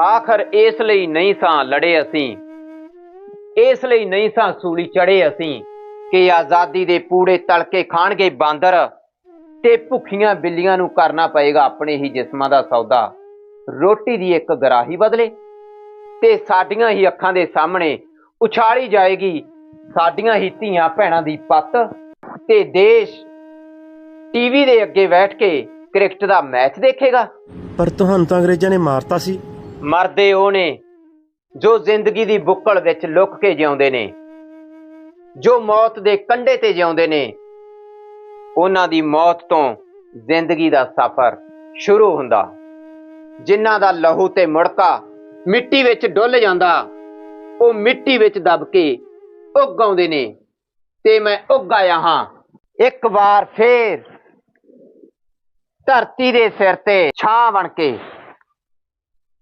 ਆਖਰ ਇਸ ਲਈ ਨਹੀਂ ਸਾਂ ਲੜੇ ਅਸੀਂ। ਇਸ ਲਈ ਨਹੀਂ ਸਾਂ ਸੂਲੀ ਚੜੇ ਅਸੀਂ ਕਿ ਆਜ਼ਾਦੀ ਦੇ ਪੂੜੇ ਤਲਕੇ ਖਾਣਗੇ ਬਾਂਦਰ ਤੇ ਭੁੱਖੀਆਂ ਬਿੱਲੀਆਂ ਨੂੰ ਕਰਨਾ ਪਏਗਾ ਆਪਣੇ ਹੀ ਜਿਸਮਾਂ ਦਾ ਸੌਦਾ। ਰੋਟੀ ਦੀ ਇੱਕ ਗਰਾਹੀ ਬਦਲੇ ਤੇ ਸਾਡੀਆਂ ਹੀ ਅੱਖਾਂ ਦੇ ਸਾਹਮਣੇ ਉਛਾਲੀ ਜਾਏਗੀ ਸਾਡੀਆਂ ਹੀ ਧੀਆਂ ਭੈਣਾਂ ਦੀ ਪੱਤ ਤੇ ਦੇਸ਼ ਟੀਵੀ ਦੇ ਅੱਗੇ ਬੈਠ ਕੇ ਕ੍ਰਿਕਟ ਦਾ ਮੈਚ ਦੇਖੇਗਾ। ਪਰ ਤੁਹਾਨੂੰ ਤਾਂ ਅੰਗਰੇਜ਼ਾਂ ਨੇ ਮਾਰਤਾ ਸੀ। ਮਰਦੇ ਉਹ ਨੇ ਜੋ ਜ਼ਿੰਦਗੀ ਦੀ ਬੁੱਕਲ ਵਿੱਚ ਲੁੱਕ ਕੇ ਜਿਉਂਦੇ ਨੇ, ਜੋ ਮੌਤ ਦੇ ਕੰਢੇ ਤੇ ਜਿਉਂਦੇ ਨੇ, ਉਹਨਾਂ ਦੀ ਮੌਤ ਤੋਂ ਜ਼ਿੰਦਗੀ ਦਾ ਸਫ਼ਰ ਸ਼ੁਰੂ ਹੁੰਦਾ। ਜਿਨ੍ਹਾਂ ਦਾ ਲਹੂ ਤੇ ਮੁੜਕਾ ਮਿੱਟੀ ਵਿੱਚ ਡੁੱਲ ਜਾਂਦਾ, ਉਹ ਮਿੱਟੀ ਵਿੱਚ ਦਬ ਕੇ ਉੱਗ ਆਉਂਦੇ ਨੇ, ਤੇ ਮੈਂ ਉੱਗ ਆਇਆ ਹਾਂ। ਇੱਕ ਵਾਰ ਫੇਰ ਧਰਤੀ ਦੇ ਸਿਰ ਤੇ ਛਾਂ ਬਣ ਕੇ